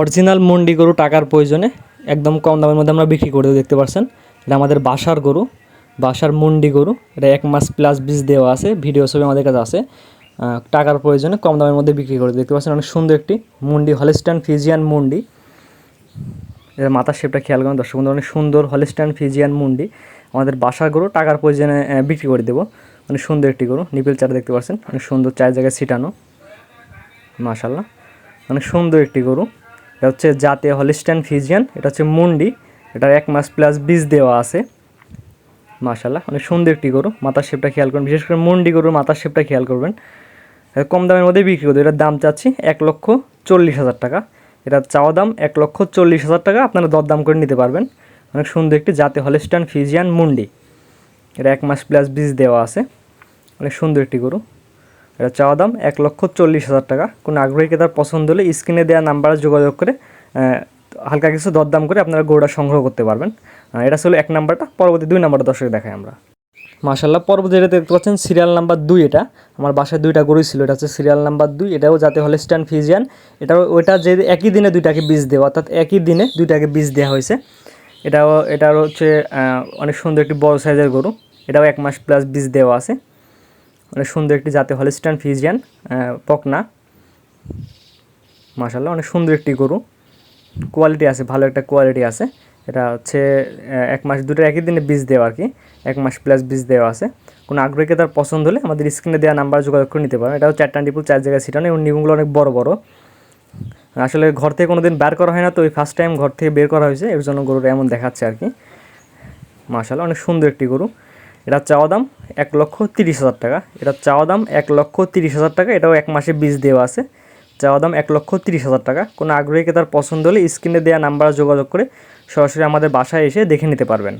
Original মুন্ডি গরু টাকার প্রয়োজনে একদম কম দামের মধ্যে আমরা বিক্রি করে দেখতে পাচ্ছেন এটা আমাদের বাসার গরু, বাসার মুন্ডি গরু, এটা এক মাস প্লাস বীজ দেওয়া আছে ভিডিও ছবি আমাদের কাছে আছে। টাকার প্রয়োজনে কম দামের মধ্যে বিক্রি করে দেখতে পাচ্ছেন অনেক সুন্দর একটি মুন্ডি হলিস্টান ফিজিয়ান মুন্ডি। এর মাথার শেপটা খেয়াল করেন দর্শক বন্ধু অনেক সুন্দর হলিস্টান ফিজিয়ান মুন্ডি। আমাদের বাসার গরু টাকার প্রয়োজনে বিক্রি করে দেবো। অনেক সুন্দর একটি গরু নিপেল চারা দেখতে পাচ্ছেন, অনেক সুন্দর চার জায়গায় ছিটানো। মাশাল্লাহ অনেক সুন্দর একটি গরু। এটা হচ্ছে জাতীয় হলিস্টান ফিজিয়ান, এটা হচ্ছে মুন্ডি, এটার এক মাস প্লাস বীজ দেওয়া আছে। মাশাল্লাহ অনেক সুন্দর একটি গরু, মাথার শেপটা খেয়াল করবেন, বিশেষ করে মুন্ডি গরুর মাথার শেপটা খেয়াল করবেন। কম দামের মধ্যে বিক্রি করতে এটার দাম চাচ্ছি এক লক্ষ চল্লিশ হাজার টাকা। এটার চাওয়া দাম এক লক্ষ চল্লিশ হাজার টাকা, আপনারা দরদাম করে নিতে পারবেন। অনেক সুন্দর একটি জাতীয় হলিস্টান ফিজিয়ান মুন্ডি। এটা এক মাস প্লাস বীজ দেওয়া আছে। অনেক সুন্দর একটি গরু। এটা চাওয়া দাম এক লক্ষ চল্লিশ হাজার টাকা। কোনো আগ্রহী ক্রেতার পছন্দ হলে স্ক্রিনে দেওয়া নাম্বারে যোগাযোগ করে হালকা কিছু দরদাম করে আপনারা গরুটা সংগ্রহ করতে পারবেন। এটা ছিল এক নাম্বারটা, পরবর্তী দুই নাম্বারটা দর্শক দেখাই আমরা। মাশাল্লাহ পরবর্তী যেটা দেখতে পাচ্ছেন সিরিয়াল নাম্বার দুই এটা। আমার বাসায় দুইটা গরুই ছিল, এটা হচ্ছে সিরিয়াল নাম্বার দুই। এটাও যাতে হলে স্ট্যান্ড ফিজিয়ান এটাও, ওইটা যে একই দিনে দুইটাকে বীজ দেওয়া, অর্থাৎ একই দিনে দুইটাকে বীজ দেওয়া হয়েছে। এটাও, এটার হচ্ছে অনেক সুন্দর একটি বড় সাইজের গরু। এটাও এক মাস প্লাস বীজ দেওয়া আছে। অনেক সুন্দর একটি জাতে হলিস্টান ফিজিয়ান পকনা। মাশাল্লাহ অনেক সুন্দর একটি গরু। কোয়ালিটি আছে, ভালো একটা কোয়ালিটি আছে। এটা হচ্ছে এক মাস দুটো একই দিনে বীজ দেওয়া আর কি এক মাস প্লাস বীজ দেওয়া আছে। কোনো আগ্রহীকে তার পছন্দ হলে আমাদের স্ক্রিনে দেওয়া নাম্বার যোগাযোগ করে নিতে পারেন। এটাও চারটা ডিপুল চার জায়গায় ছিটানো এবং নিবুগুলো অনেক বড় বড়। আসলে ঘর থেকে কোনো দিন বের করা হয় না তো, ওই ফার্স্ট টাইম ঘর থেকে বের করা হয়েছে। এর জন্য গরুটা এমন দেখাচ্ছে আর কি মাশাল্লাহ অনেক সুন্দর একটি গরু। এটার চাওয়া দাম এক লক্ষ তিরিশ হাজার টাকা। এটা চাওয়া দাম এক লক্ষ তিরিশ হাজার টাকা, এটাও এক মাসে বীজ দেওয়া আছে। চাওয়া দাম এক লক্ষ তিরিশ হাজার টাকা। কোনো আগ্রহীকে তার পছন্দ হলে স্ক্রিনে দেওয়া নাম্বারে যোগাযোগ করে সরাসরি আমাদের বাসায় এসে দেখে নিতে পারবেন।